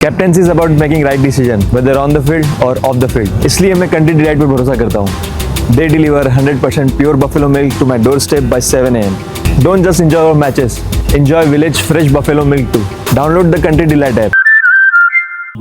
captaincy is about making right decision whether on the field or off the field इसलिए मैं Country Delight पर भरोसा करता हूँ they deliver 100% pure buffalo milk to my doorstep by 7 am don't just enjoy our matches enjoy village fresh buffalo milk too download the Country Delight app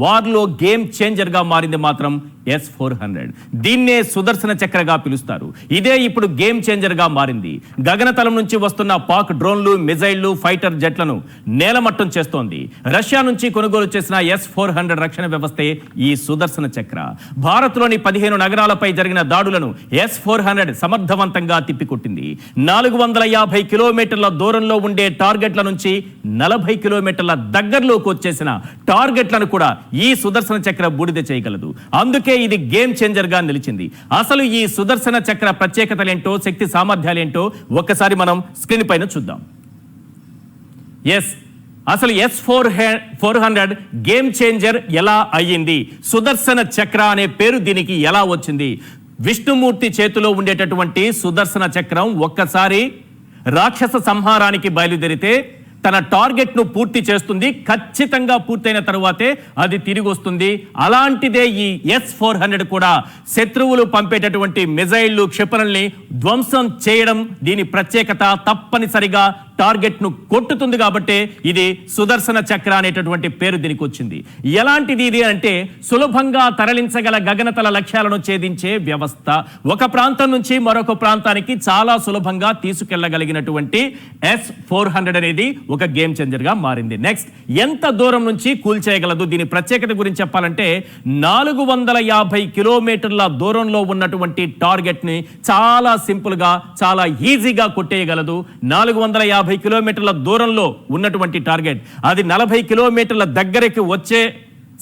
వార్లో game చేంజర్గా మారింది మాత్రం ఎస్ ఫోర్ హండ్రెడ్ దీన్నే సుదర్శన చక్రగా పిలుస్తారు. ఇదే ఇప్పుడు గేమ్ చేంజర్గా మారింది. గగనతలం నుంచి వస్తున్న పాక్ డ్రోన్లు మిజైళ్ళు ఫైటర్ జెట్లను నేలమట్టం చేస్తోంది. రష్యా నుంచి కొనుగోలు చేసిన ఎస్ ఫోర్ హండ్రెడ్ రక్షణ వ్యవస్థే ఈ సుదర్శన చక్ర. భారత్లోని పదిహేను నగరాలపై జరిగిన దాడులను ఎస్ ఫోర్ హండ్రెడ్ సమర్థవంతంగా తిప్పికొట్టింది. నాలుగు వందల యాభై కిలోమీటర్ల దూరంలో ఉండే టార్గెట్ల నుంచి నలభై కిలోమీటర్ల దగ్గరలోకి వచ్చేసిన టార్గెట్లను కూడా ఈ సుదర్శన చక్ర బూడిద చేయగలదు. అందుకే ఇది గేమ్ చేంజర్గా నిలిచింది. అసలు ఈ సుదర్శన చక్ర ప్రత్యేకతలేంటో శక్తి సామర్థ్యాలేంటో ఒక్కసారి మనం స్క్రీన్ పైన చూద్దాం. ఎస్ అసలు S four four hundred game changer ఎలా అయ్యింది? సుదర్శన చక్ర అనే పేరు దీనికి ఎలా వచ్చింది? విష్ణుమూర్తి చేతిలో ఉండేటటువంటి సుదర్శన చక్రం ఒక్కసారి రాక్షస సంహారానికి బయలుదేరితే తన టార్గెట్ను పూర్తి చేస్తుంది. ఖచ్చితంగా పూర్తయిన తరువాతే అది తిరిగి వస్తుంది అలాంటిదే ఈ ఎస్ ఫోర్ హండ్రెడ్ కూడా శత్రువులు పంపేటటువంటి మిజైళ్ళు క్షిపణుల్ని ధ్వంసం చేయడం దీని ప్రత్యేకత తప్పనిసరిగా టార్గెట్ను కొట్టుతుంది కాబట్టి ఇది సుదర్శన చక్ర అనేటటువంటి పేరు దీనికి వచ్చింది. ఎలాంటిది ఇది అంటే సులభంగా తరలించగల గగనతల లక్ష్యాలను ఛేదించే వ్యవస్థ. ఒక ప్రాంతం నుంచి మరొక ప్రాంతానికి చాలా సులభంగా తీసుకెళ్ళగలిగినటువంటి ఎస్ ఫోర్ హండ్రెడ్ అనేది ఒక గేమ్ చేంజర్గా మారింది. నెక్స్ట్ ఎంత దూరం నుంచి కూల్చేయగలదు దీని ప్రత్యేకత గురించి చెప్పాలంటే నాలుగు వందల యాభై కిలోమీటర్ల దూరంలో ఉన్నటువంటి టార్గెట్ని చాలా సింపుల్గా చాలా ఈజీగా కొట్టేయగలదు. నాలుగు వందల యాభై కిలోమీటర్ల దూరంలో ఉన్నటువంటి టార్గెట్. అది నలభై కిలోమీటర్ల దగ్గరికి వచ్చే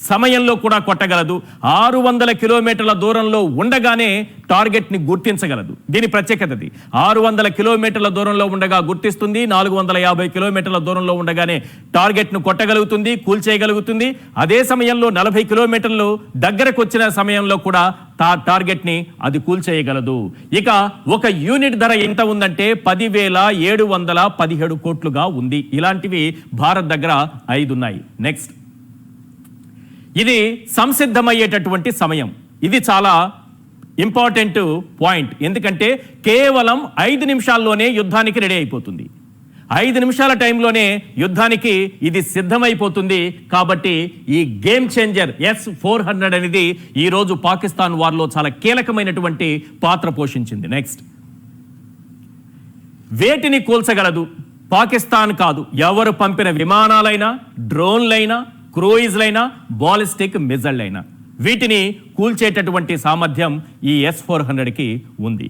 సమయంలో కూడా కొట్టగలదు. ఆరు వందల కిలోమీటర్ల దూరంలో ఉండగానే టార్గెట్ని గుర్తించగలదు. దీని ప్రత్యేకతది ఆరు వందల కిలోమీటర్ల దూరంలో ఉండగా గుర్తిస్తుంది నాలుగు వందల యాభై కిలోమీటర్ల దూరంలో ఉండగానే టార్గెట్ను కొట్టగలుగుతుంది కూల్చేయగలుగుతుంది. అదే సమయంలో నలభై కిలోమీటర్లు దగ్గరకు వచ్చిన సమయంలో కూడా తా టార్గెట్ని అది కూల్చేయగలదు. ఇక ఒక యూనిట్ ధర ఎంత ఉందంటే పదివేల ఏడు వందల పదిహేడు కోట్లుగా ఉంది. ఇలాంటివి భారత్ దగ్గర ఐదు ఉన్నాయి నెక్స్ట్. ఇది సంసిద్ధమయ్యేటటువంటి సమయం. ఇది చాలా ఇంపార్టెంట్ పాయింట్. ఎందుకంటే కేవలం ఐదు నిమిషాల్లోనే యుద్ధానికి రెడీ అయిపోతుంది. ఐదు నిమిషాల టైంలోనే యుద్ధానికి ఇది సిద్ధమైపోతుంది. కాబట్టి ఈ game changer S four hundred అనేది ఈరోజు పాకిస్తాన్ వార్లో చాలా కీలకమైనటువంటి పాత్ర పోషించింది. నెక్స్ట్. వేటిని కూల్చగలదు? పాకిస్తాన్ కాదు. ఎవరు పంపిన విమానాలైనా డ్రోన్లైనా క్రూయిజ్లైనా బాలిస్టిక్ మిజైళ్ళైనా. వీటిని కూల్చేటటువంటి సామర్థ్యం ఈ ఎస్ ఫోర్ హండ్రెడ్కి ఉంది.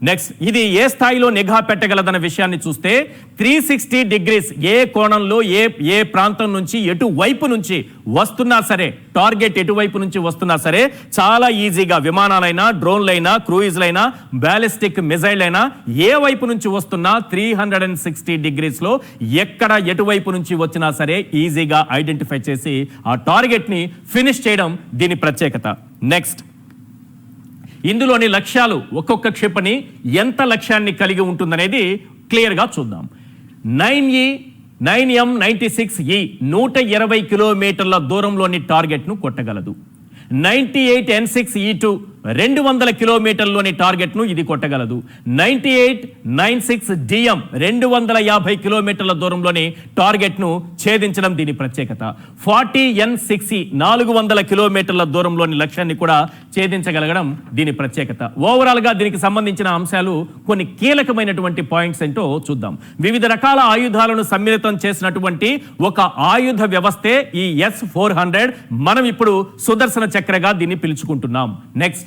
నెక్స్ట్ ఇది ఏ స్థాయిలో నిఘా పెట్టగలదన్న విషయాన్ని చూస్తే త్రీ సిక్స్టీ డిగ్రీస్ ఏ కోణంలో ఏ ఏ ప్రాంతం నుంచి ఎటువైపు నుంచి వస్తున్నా సరే టార్గెట్ ఎటువైపు నుంచి వస్తున్నా సరే చాలా ఈజీగా విమానాలైనా డ్రోన్లైనా క్రూయిజ్లైనా బ్యాలిస్టిక్ మిజైల్ అయినా ఏ వైపు నుంచి వస్తున్నా త్రీ హండ్రెడ్ అండ్ సిక్స్టీ డిగ్రీస్లో ఎక్కడ ఎటువైపు నుంచి వచ్చినా సరే ఈజీగా ఐడెంటిఫై చేసి ఆ టార్గెట్ని ఫినిష్ చేయడం దీని ప్రత్యేకత. నెక్స్ట్ ఇందులోని లక్ష్యాలు ఒక్కొక్క క్షిపణి ఎంత లక్ష్యాన్ని కలిగి ఉంటుందనేది క్లియర్గా చూద్దాం. Nine E nine M ninety six E నూట ఇరవై కిలోమీటర్ల దూరంలోని టార్గెట్ను కొట్టగలదు. Ninety eight N six E two రెండు వందల కిలోమీటర్లోని టార్గెట్ను ఇది కొట్టగలదు. Ninety eight nine six DM రెండు వందల యాభై కిలోమీటర్ల దూరంలోని టార్గెట్ను ఛేదించడం దీని ప్రత్యేకత. ఫార్టీ ఎన్ సిక్స్ నాలుగు వందల కిలోమీటర్ల దూరంలోని లక్ష్యాన్ని కూడా ఛేదించగలగడం దీని ప్రత్యేకత. ఓవరాల్గా దీనికి సంబంధించిన అంశాలు కొన్ని కీలకమైనటువంటి పాయింట్స్ ఏంటో చూద్దాం. వివిధ రకాల ఆయుధాలను సమ్మిళితం చేసినటువంటి ఒక ఆయుధ వ్యవస్థే ఈ ఎస్ ఫోర్ హండ్రెడ్ మనం ఇప్పుడు సుదర్శన చక్రగా దీన్ని పిలుచుకుంటున్నాం. నెక్స్ట్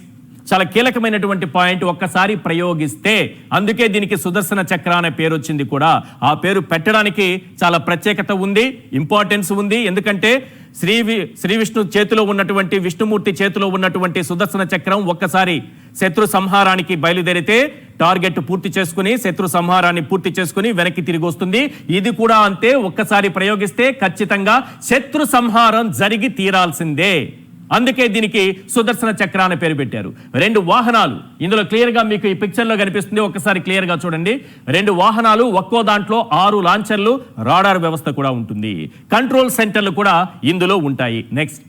చాలా కీలకమైనటువంటి పాయింట్ ఒక్కసారి ప్రయోగిస్తే అందుకే దీనికి సుదర్శన చక్ర అనే పేరు వచ్చింది కూడా. ఆ పేరు పెట్టడానికి చాలా ప్రత్యేకత ఉంది ఇంపార్టెన్స్ ఉంది. ఎందుకంటే శ్రీ శ్రీ విష్ణు చేతిలో ఉన్నటువంటి విష్ణుమూర్తి చేతిలో ఉన్నటువంటి సుదర్శన చక్రం ఒక్కసారి శత్రు సంహారానికి బయలుదేరితే టార్గెట్ పూర్తి చేసుకుని శత్రు సంహారాన్ని పూర్తి చేసుకుని వెనక్కి తిరిగి వస్తుంది. ఇది కూడా అంతే ఒక్కసారి ప్రయోగిస్తే ఖచ్చితంగా శత్రు సంహారం జరిగి తీరాల్సిందే. అందుకే దీనికి సుదర్శన చక్ర అనే పేరు పెట్టారు. రెండు వాహనాలు. ఇందులో క్లియర్గా మీకు ఈ పిక్చర్లో కనిపిస్తుంది. ఒకసారి క్లియర్గా చూడండి. రెండు వాహనాలు ఒక్కో దాంట్లో ఆరు లాంచర్లు రాడార్ వ్యవస్థ కూడా ఉంటుంది. కంట్రోల్ సెంటర్లు కూడా ఇందులో ఉంటాయి. నెక్స్ట్.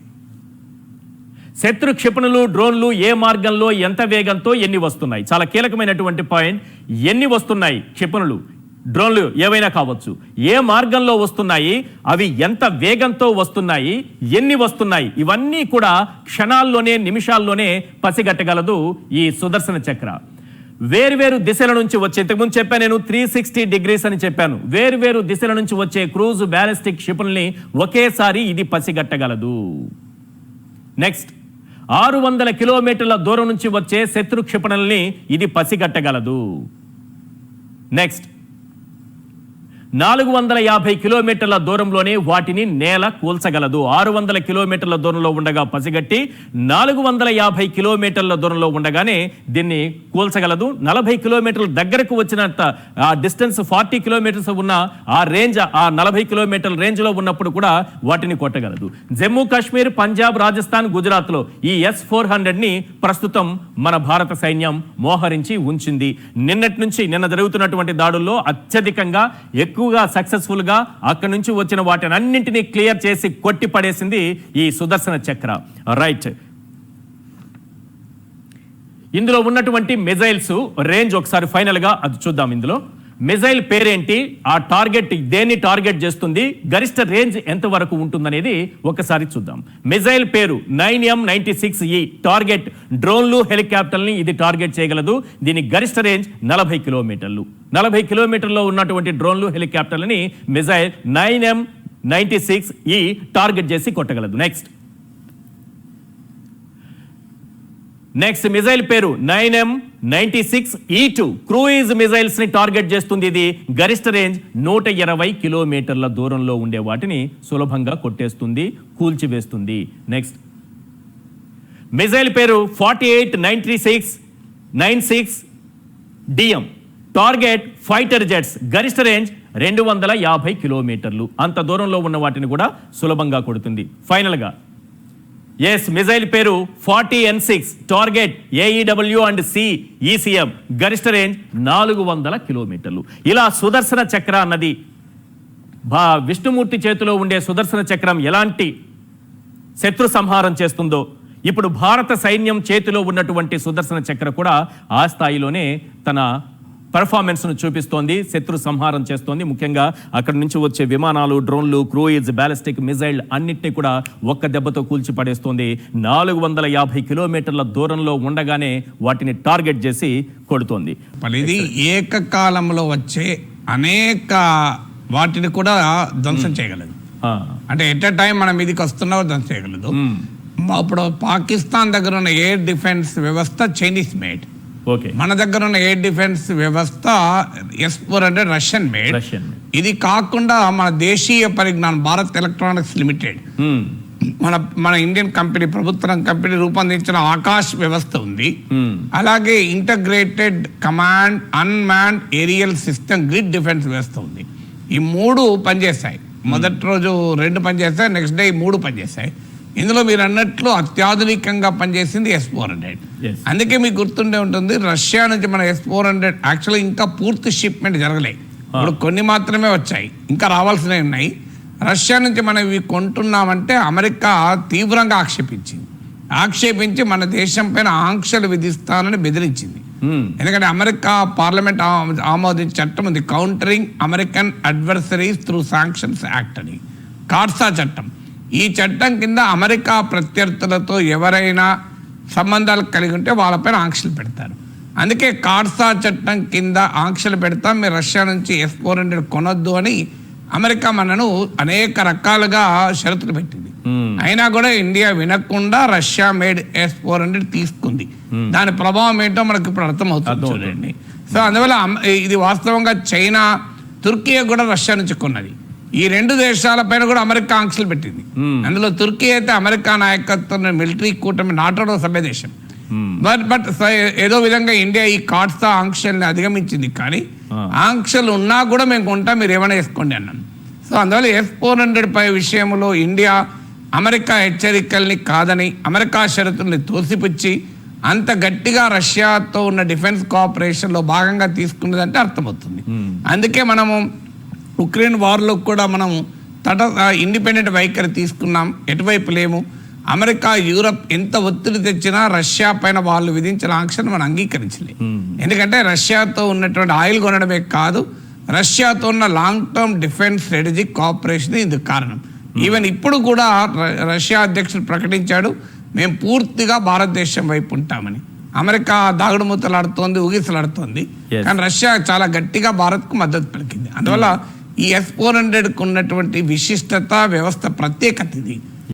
శత్రు క్షిపణులు డ్రోన్లు ఏ మార్గంలో ఎంత వేగంతో ఎన్ని వస్తున్నాయి? చాలా కీలకమైనటువంటి పాయింట్. ఎన్ని వస్తున్నాయి క్షిపణులు? డ్రోన్లు ఏవైనా కావచ్చు. ఏ మార్గంలో వస్తున్నాయి? అవి ఎంత వేగంతో వస్తున్నాయి? ఎన్ని వస్తున్నాయి? ఇవన్నీ కూడా క్షణాల్లోనే నిమిషాల్లోనే పసిగట్టగలదు ఈ సుదర్శన చక్ర. వేరువేరు దిశల నుంచి వచ్చే ఇంతకుముందు చెప్పాను నేను త్రీ సిక్స్టీ డిగ్రీస్ అని చెప్పాను. వేరువేరు దిశల నుంచి వచ్చే క్రూజ్ బ్యాలిస్టిక్ క్షిపణుల్ని ఒకేసారి ఇది పసిగట్టగలదు. నెక్స్ట్ ఆరు వందల కిలోమీటర్ల దూరం నుంచి వచ్చే శత్రు క్షిపణుల్ని ఇది పసిగట్టగలదు. నెక్స్ట్ నాలుగు వందల యాభై కిలోమీటర్ల దూరంలోనే వాటిని నేల కూల్చగలదు. ఆరు వందల కిలోమీటర్ల దూరంలో ఉండగా పసిగట్టి నాలుగు వందల యాభై కిలోమీటర్ల దూరంలో ఉండగానే దీన్ని కూల్చగలదు. నలభై కిలోమీటర్ల దగ్గరకు వచ్చినంత ఆ డిస్టెన్స్ ఫార్టీ కిలోమీటర్స్ ఉన్న ఆ రేంజ్ ఆ నలభై కిలోమీటర్ల రేంజ్లో ఉన్నప్పుడు కూడా వాటిని కొట్టగలదు. జమ్మూ కాశ్మీర్ పంజాబ్ రాజస్థాన్ గుజరాత్లో ఈ ఎస్ ఫోర్ హండ్రెడ్ని ప్రస్తుతం మన భారత సైన్యం మోహరించి ఉంచింది. నిన్నటి నుంచి నిన్న జరుగుతున్నటువంటి దాడుల్లో అత్యధికంగా ఎక్కువ ఎక్కువగా సక్సెస్ఫుల్గా అక్కడి నుంచి వచ్చిన వాటిని అన్నింటినీ క్లియర్ చేసి కొట్టి పడేసింది ఈ సుదర్శన చక్ర. రైట్ ఇందులో ఉన్నటువంటి మిజైల్స్ రేంజ్ ఒకసారి ఫైనల్గా అది చూద్దాం ఇందులో. మిజైల్ పేరేంటి? ఆ టార్గెట్ దేన్ని టార్గెట్ చేస్తుంది? గరిష్ట రేంజ్ ఎంత వరకు ఉంటుందనేది ఒకసారి చూద్దాం. మిజైల్ పేరు nine M ninety six E target డ్రోన్లు హెలికాప్టర్ని ఇది టార్గెట్ చేయగలదు. దీని గరిష్ట రేంజ్ నలభై కిలోమీటర్లు. నలభై కిలోమీటర్లో ఉన్నటువంటి డ్రోన్లు హెలికాప్టర్లని missile nine M ninety six E target చేసి కొట్టగలదు. నెక్స్ట్. నెక్స్ట్ మిజైల్ పేరు nine M ninety six E two. Cruise మిజైల్స్ని target చేస్తుంది ఇది. గరిష్ట రేంజ్ నూట ఇరవై కిలోమీటర్ల దూరంలో ఉండే వాటిని సులభంగా కొట్టేస్తుంది కూల్చివేస్తుంది. నెక్స్ట్. మిజైల్ పేరు forty eight ninety six nine six DM. Target fighter jets గరిష్ట రేంజ్ రెండు వందల యాభై కిలోమీటర్లు. అంత దూరంలో ఉన్న వాటిని కూడా సులభంగా కొడుతుంది. ఫైనల్గా ఎస్ మిజైల్ పేరు forty N six target AEW and C ECM గరిష్ట రేంజ్ నాలుగు వందల కిలోమీటర్లు. ఇలా సుదర్శన చక్ర అన్నది బా విష్ణుమూర్తి చేతిలో ఉండే సుదర్శన చక్రం ఎలాంటి శత్రు సంహారం చేస్తుందో ఇప్పుడు భారత సైన్యం చేతిలో ఉన్నటువంటి సుదర్శన చక్ర కూడా ఆ స్థాయిలోనే తన పెర్ఫార్మెన్స్ను చూపిస్తోంది శత్రు సంహారం చేస్తోంది. ముఖ్యంగా అక్కడి నుంచి వచ్చే విమానాలు డ్రోన్లు క్రూయిజ్ బ్యాలిస్టిక్ మిజైల్ అన్నిటినీ కూడా ఒక్క దెబ్బతో కూల్చి పడేస్తోంది నాలుగు వందల యాభై కిలోమీటర్ల దూరంలో ఉండగానే వాటిని టార్గెట్ చేసి కొడుతోంది. ఇది ఏకకాలంలో వచ్చే అనేక వాటిని కూడా ధ్వంసం చేయగలదు. అంటే ఎట్ టైం మన మీదకి వస్తున్నా ధ్వంసం చేయగలదు. ఇప్పుడు పాకిస్తాన్ దగ్గర ఉన్న ఎయిర్ డిఫెన్స్ వ్యవస్థ చైనీస్ మేడ్. ఓకే. మన దగ్గర ఉన్న ఎయిర్ డిఫెన్స్ వ్యవస్థ S four hundred Russian made. Russian ఇది కాకుండా మన దేశీయ పరిజ్ఞానం భారత్ ఎలక్ట్రానిక్స్ లిమిటెడ్. మన మన ఇండియన్ కంపెనీ ప్రభుత్వ కంపెనీ రూపొందించిన ఆకాశ్ వ్యవస్థ ఉంది. అలాగే integrated command unmanned aerial system grid defence వ్యవస్థ ఉంది. ఈ మూడు పనిచేస్తాయి మొదటి రోజు రెండు పనిచేస్తాయి నెక్స్ట్ డే ఈ మూడు పనిచేస్తాయి ఇందులో మీరు అన్నట్లు అత్యాధునికంగా పనిచేసింది ఎస్ ఫోర్ హండ్రెడ్. అందుకే మీకు గుర్తుండే ఉంటుంది రష్యా నుంచి మన ఎస్ ఫోర్ హండ్రెడ్ యాక్చువల్లీ ఇంకా పూర్తి షిప్మెంట్ జరగలే. ఇప్పుడు కొన్ని మాత్రమే వచ్చాయి ఇంకా రావాల్సినవి ఉన్నాయి. రష్యా నుంచి మనం ఇవి కొంటున్నామంటే అమెరికా తీవ్రంగా ఆక్షేపించింది. ఆక్షేపించి మన దేశం పైన ఆంక్షలు విధిస్తానని బెదిరించింది. మ్మ్. ఎందుకంటే అమెరికా పార్లమెంట్ ఆమోదించిన చట్టం ఉంది countering American adversaries through sanctions act అని. కార్సా చట్టం. ఈ చట్టం కింద అమెరికా ప్రత్యర్థులతో ఎవరైనా సంబంధాలు కలిగి ఉంటే వాళ్ళపైన ఆంక్షలు పెడతారు. అందుకే కార్సా చట్టం కింద ఆంక్షలు పెడతాం మీరు రష్యా నుంచి ఎస్ ఫోర్ హండ్రెడ్ కొనొద్దు అని అమెరికా మనను అనేక రకాలుగా షరతులు పెట్టింది. అయినా కూడా ఇండియా వినకుండా Russia made S four hundred తీసుకుంది. దాని ప్రభావం ఏంటో మనకి ఇప్పుడు అర్థమవుతుంది. చూడండి. సో అందువల్ల ఇది వాస్తవంగా చైనా తుర్కీ కూడా రష్యా నుంచి కొన్నది. ఈ రెండు దేశాలపైన కూడా అమెరికా ఆంక్షలు పెట్టింది. అందులో తుర్కీ అయితే అమెరికా నాయకత్వం మిలిటరీ కూటమి సభ్య దేశం. బట్ బట్ స- ఏదో విధంగా ఇండియా ఈ కాట్సా ఆంక్షల్ని అధిగమించింది. కానీ. ఆంక్షలు ఉన్నా కూడా మేము కొంటాం మీరు ఏమైనా వేసుకోండి అన్నాను. సో అందువల్ల ఎస్ ఫోర్ హండ్రెడ్ పై విషయంలో ఇండియా అమెరికా హెచ్చరికల్ని కాదని అమెరికా షరతుల్ని తోసిపుచ్చి అంత గట్టిగా రష్యాతో ఉన్న డిఫెన్స్ కోఆపరేషన్లో భాగంగా తీసుకున్నదంటే అర్థమవుతుంది. అందుకే మనము ఉక్రెయిన్ వార్లో కూడా మనము తట ఇండిపెండెంట్ వైఖరి తీసుకున్నాం. ఎటువైపు లేము? అమెరికా యూరప్ ఎంత ఒత్తిడి తెచ్చినా రష్యా పైన వాళ్ళు విధించిన ఆంక్షను మనం అంగీకరించలేదు ఎందుకంటే రష్యాతో ఉన్నటువంటి ఆయిల్ కొనడమే కాదు రష్యాతో ఉన్న long term defence strategic cooperation ఇందుకు కారణం. ఈవెన్ ఇప్పుడు కూడా రష్యా అధ్యక్షుడు ప్రకటించాడు మేము పూర్తిగా భారతదేశం వైపు ఉంటామని. అమెరికా దాగుడు మూతలాడుతోంది ఊగిసలాడుతోంది. కానీ రష్యా చాలా గట్టిగా భారత్కు మద్దతు పలికింది. అందువల్ల ఈ ఎస్ ఫోర్ హండ్రెడ్కు ఉన్నటువంటి విశిష్టత వ్యవస్థ ప్రత్యేకత ఇది